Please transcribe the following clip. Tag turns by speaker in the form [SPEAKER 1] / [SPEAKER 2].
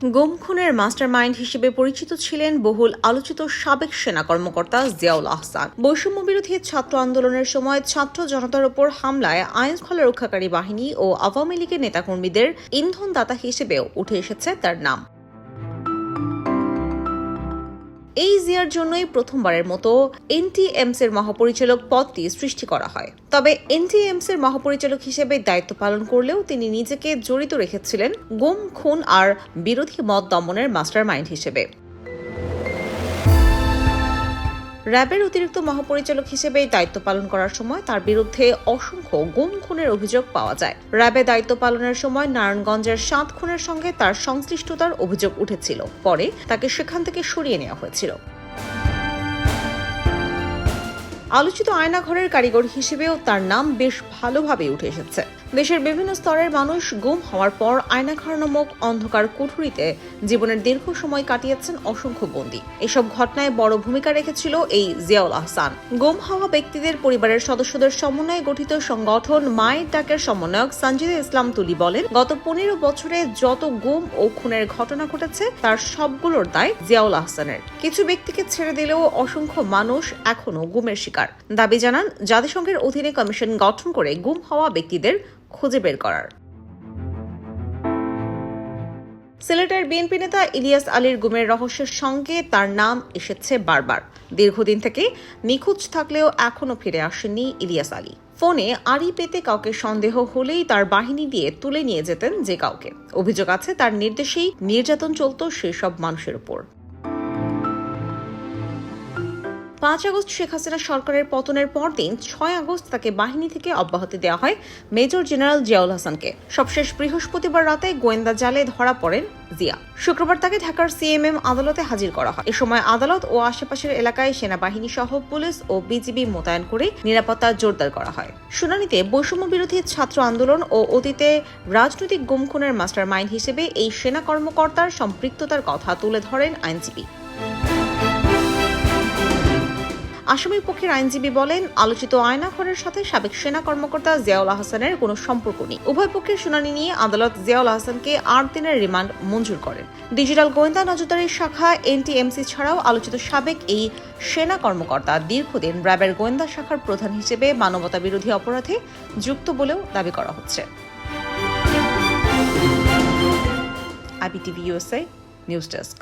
[SPEAKER 1] গুম খুনের মাস্টারমাইন্ড হিসেবে পরিচিত ছিলেন বহুল আলোচিত সাবেক সেনা কর্মকর্তা জিয়াউল আহসান। বৈষম্য বিরোধী ছাত্র আন্দোলনের সময় ছাত্র জনতার ওপর হামলায় আইন শৃঙ্খলা রক্ষাকারী বাহিনী ও আওয়ামী লীগের নেতাকর্মীদের ইন্ধনদাতা হিসেবেও উঠে এসেছে তার নাম। এই জিয়ার জন্যই প্রথমবারের মতো এনটিএমস এর মহাপরিচালক পদটি সৃষ্টি করা হয়। তবে এনটিএমস এর মহাপরিচালক হিসেবে দায়িত্ব পালন করলেও তিনি নিজেকে জড়িত রেখেছিলেন গুম, খুন আর বিরোধী মত দমনের মাস্টার মাইন্ড হিসেবে। র্যাবের অতিরিক্ত মহাপরিচালক হিসেবে দায়িত্ব পালন করার সময় তার বিরুদ্ধে অসংখ্য গুম খুনের অভিযোগ পাওয়া যায়। র্যাবে দায়িত্ব পালনের সময় নারায়ণগঞ্জের সাত খুনের সঙ্গে তার সংশ্লিষ্টতার অভিযোগ উঠেছিল। পরে তাকে সেখান থেকে সরিয়ে নেওয়া হয়েছিল। আলোচিত আয়নাঘরের কারিগর হিসেবেও তার নাম বেশ ভালোভাবে উঠে এসেছে। দেশের বিভিন্ন স্তরের মানুষ গুম হওয়ার পর আয়নাঘর নামক অন্ধকার কুঠুরিতে জীবনের দীর্ঘ সময় কাটিয়েছেন অসংখ্য বন্দী। এসব ঘটনায় বড় ভূমিকা রেখেছিল এই জিয়াউল আহসান। গুম হওয়া ব্যক্তিদের পরিবারের সদস্যদের সমন্বয়ে গঠিত সংগঠন মায়ের ডাকের সমন্বয়ক সঞ্জিদা ইসলাম তুলি বলেন, গত পনেরো বছরে যত গুম ও খুনের ঘটনা ঘটেছে, তার সবগুলোর দায় জিয়াউল আহসানের। কিছু ব্যক্তিকে ছেড়ে দিলেও অসংখ্য মানুষ এখনও গুমের শিকার। দাবি জানান, জাতিসংঘের অধীনে কমিশন গঠন করে গুম হওয়া ব্যক্তিদের খুঁজে বের করার। সিলেটের বিএনপি নেতা ইলিয়াস আলীর গুমের রহস্যের সঙ্গে তার নাম এসেছে বারবার। দীর্ঘদিন থেকে নিখোঁজ থাকলেও এখনও ফিরে আসেননি ইলিয়াস আলী। ফোনে আড়ি পেতে কাউকে সন্দেহ হলেই তার বাহিনী দিয়ে তুলে নিয়ে যেতেন যে কাউকে। অভিযোগ আছে, তার নির্দেশেই নির্যাতন চলত সেসব মানুষের উপর। পাঁচ আগস্ট শেখ হাসিনা সরকারের পতনের পরদিন ছয় আগস্ট তাকে বাহিনী থেকে অব্যাহতি দেওয়া হয় মেজর জেনারেল জিয়াউল হাসানকে। সবশেষ বৃহস্পতিবার রাতে গোয়েন্দা জালে ধরা পড়েন জিয়া। শুক্রবার তাকে ঢাকার সিএমএম আদালতে হাজির করা হয়। এ সময় আদালত ও আশেপাশের এলাকায় সেনাবাহিনী সহ পুলিশ ও বিজিবি মোতায়েন করে নিরাপত্তা জোরদার করা হয়। শুনানিতে বৈষম্য বিরোধী ছাত্র আন্দোলন ও অতীতে রাজনৈতিক গুম খুনের মাস্টার মাইন্ড হিসেবে এই সেনা কর্মকর্তার সম্পৃক্ততার কথা তুলে ধরেন আইনজীবী। আসামির পক্ষের আইনজীবী বলেন, আলোচিত আয়না আয়নাঘরের সাথে সাবেক সেনা কর্মকর্তা জিয়াউল আহসানের কোনো সম্পর্ক নেই। উভয় পক্ষের শুনানি নিয়ে আদালত জিয়াউল আহসানকে আট দিনের রিমান্ড মঞ্জুর করেন। ডিজিটাল গোয়েন্দা নজরদারি শাখা এনটিএমসি ছাড়াও আলোচিত সাবেক এই সেনা কর্মকর্তা দীর্ঘদিন র্যাবের গোয়েন্দা শাখার প্রধান হিসেবে মানবতা বিরোধী অপরাধে যুক্ত বলেও দাবি করা হচ্ছে। IBTV USA news desk.